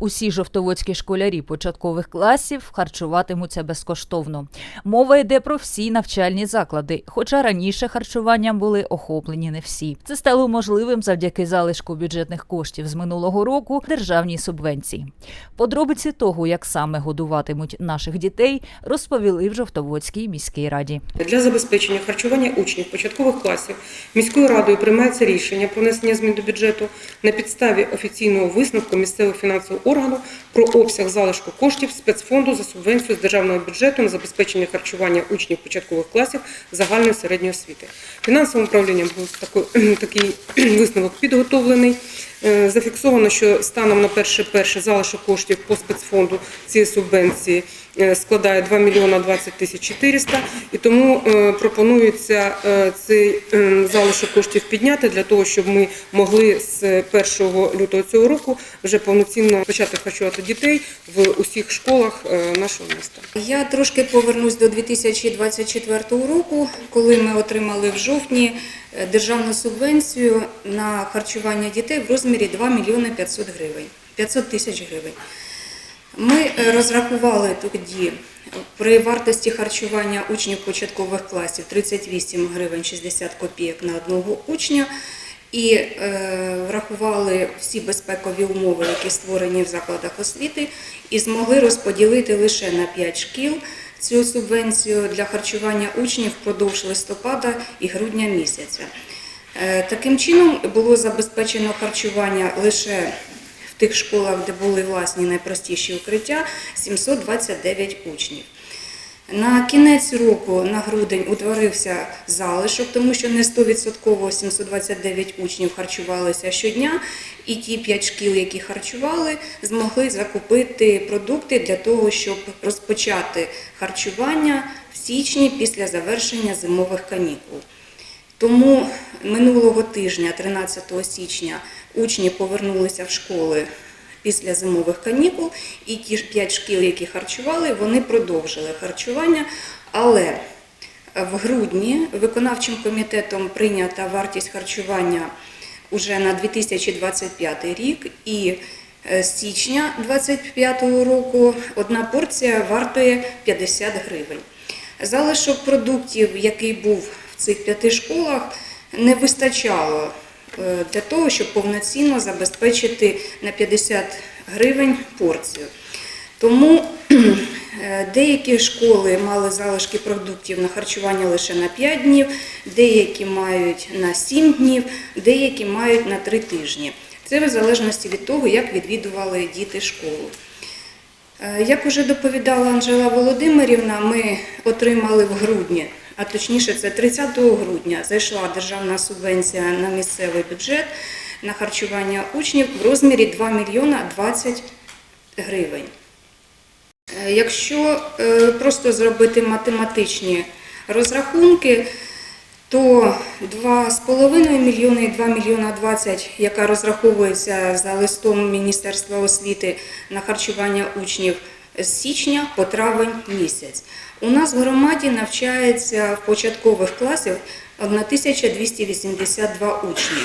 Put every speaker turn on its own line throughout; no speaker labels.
Усі жовтоводські школярі початкових класів харчуватимуться безкоштовно. Мова йде про всі навчальні заклади, хоча раніше харчуванням були охоплені не всі. Це стало можливим завдяки залишку бюджетних коштів з минулого року державній субвенції. Подробиці того, як саме годуватимуть наших дітей, розповіли в Жовтоводській міській раді.
Для забезпечення харчування учнів початкових класів міською радою приймається рішення про внесення змін до бюджету на підставі офіційного висновку місцевого фінансового органу про обсяг залишку коштів спецфонду за субвенцію з державного бюджету на забезпечення харчування учнів початкових класів загальної середньої освіти. Фінансовим управлінням був такий, такий висновок підготовлений. Е, Зафіксовано, що станом на перше перше залишок коштів по спецфонду цієї субвенції е, складає 2 мільйона 20 тисяч 400, і тому е, пропонується цей е, залишок коштів підняти для того, щоб ми могли з 1 лютого цього року вже повноцінно почати харчувати дітей в усіх школах нашого міста.
Я трошки повернусь до 2024 року, коли ми отримали в жовтні державну субвенцію на харчування дітей в розмірі 2 мільйони 500 гривень, 500 тисяч гривень. Ми е, розрахували тоді при вартості харчування учнів початкових класів 38 гривень 60 копійок на одного учня і е, врахували всі безпекові умови, які створені в закладах освіти, і змогли розподілити лише на 5 шкіл цю субвенцію для харчування учнів впродовж листопада і грудня місяця. Е, Таким чином було забезпечено харчування лише в тих школах, де були власні найпростіші укриття, 729 учнів. На кінець року, на грудень, утворився залишок, тому що не 100% 729 учнів харчувалися щодня, і ті 5 шкіл, які харчували, змогли закупити продукти для того, щоб розпочати харчування в січні після завершення зимових канікул. Тому минулого тижня, 13 січня, учні повернулися в школи після зимових канікул, і ті ж п'ять шкіл, які харчували, вони продовжили харчування. Але в грудні виконавчим комітетом прийнята вартість харчування уже на 2025 рік і е, з січня 2025 року одна порція вартує 50 гривень. Залишок продуктів, який був в цих п'яти школах, не вистачало е, для того, щоб повноцінно забезпечити на 50 гривень порцію. Тому е, деякі школи мали залишки продуктів на харчування лише на 5 днів, деякі мають на 7 днів, деякі мають на 3 тижні. Це в залежності від того, як відвідували діти школу. Е, Як уже доповідала Анжела Володимирівна, ми отримали в грудні, а точніше це 30 грудня, зайшла державна субвенція на місцевий бюджет на харчування учнів в розмірі 2 мільйона 20 гривень. Е, Якщо е, просто зробити математичні розрахунки, то 2,5 мільйони і 2 мільйона 20, яка розраховується за листом Міністерства освіти на харчування учнів з січня по травень місяць. У нас в громаді навчається в початкових класах 1282 учні.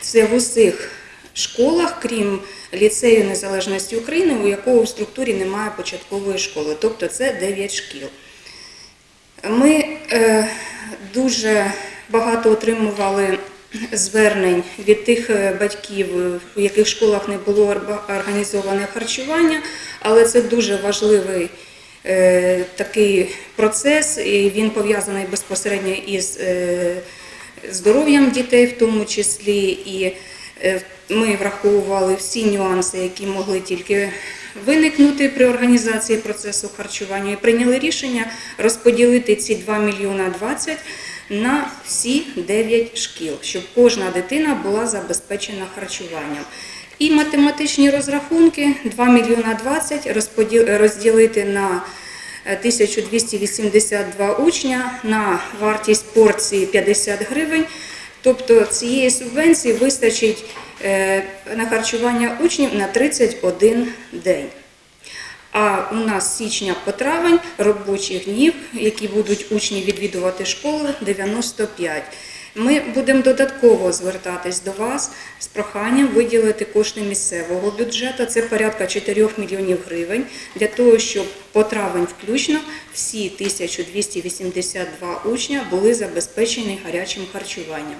Це в усіх школах, крім ліцею Незалежності України, у якого в структурі немає початкової школи, тобто це 9 шкіл. Ми е, дуже багато отримували звернень від тих е, батьків, е, в яких школах не було організоване харчування, але це дуже важливий е, такий процес, і він пов'язаний безпосередньо із здоров'ям дітей, в тому числі. І ми враховували всі нюанси, які могли тільки виникнути при організації процесу харчування, і прийняли рішення розподілити ці 2 мільйона 20 на всі 9 шкіл, щоб кожна дитина була забезпечена харчуванням. І математичні розрахунки 2 мільйона 20 розподіл- розділити на е, 1282 учня на вартість порції 50 гривень. Тобто цієї субвенції вистачить е, на харчування учнів на 31 день. А у нас з січня по травень робочих днів, які будуть учні відвідувати школи, 95. Ми будемо додатково звертатись до вас з проханням виділити кошти місцевого бюджету. Це порядка 4 мільйонів гривень для того, щоб по травень включно всі 1282 учня були забезпечені гарячим харчуванням.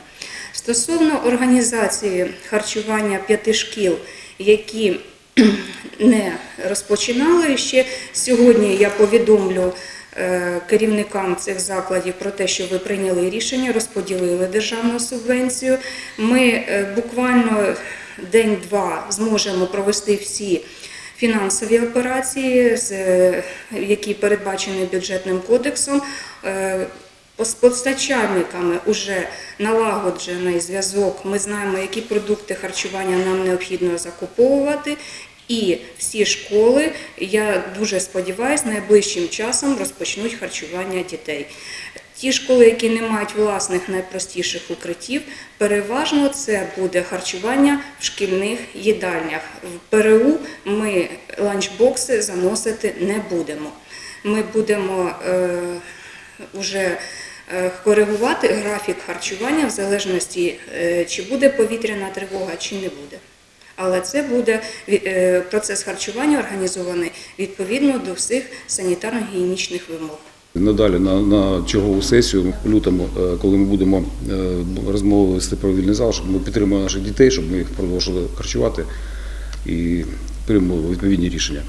Стосовно організації харчування п'яти шкіл, які не розпочинали ще сьогодні, я повідомлю е, керівникам цих закладів про те, що ви прийняли рішення, розподілили державну субвенцію. Ми е, буквально день-два зможемо провести всі фінансові операції, е, які передбачені бюджетним кодексом. З постачальниками вже налагоджений зв'язок. Ми знаємо, які продукти харчування нам необхідно закуповувати. І всі школи, я дуже сподіваюся, найближчим часом розпочнуть харчування дітей. Ті школи, які не мають власних найпростіших укриттів, переважно це буде харчування в шкільних їдальнях. В ПРУ ми ланчбокси заносити не будемо. Ми будемо е, уже е, коригувати графік харчування в залежності, е, чи буде повітряна тривога, чи не буде. Але це буде е, процес харчування організований відповідно до всіх санітарно-гігієнічних вимог.
Надалі на, на чергову сесію лютому, е, коли ми будемо е, розмови вести про вільний зал, щоб ми підтримуємо наших дітей, щоб ми їх продовжили харчувати і приймемо відповідні рішення.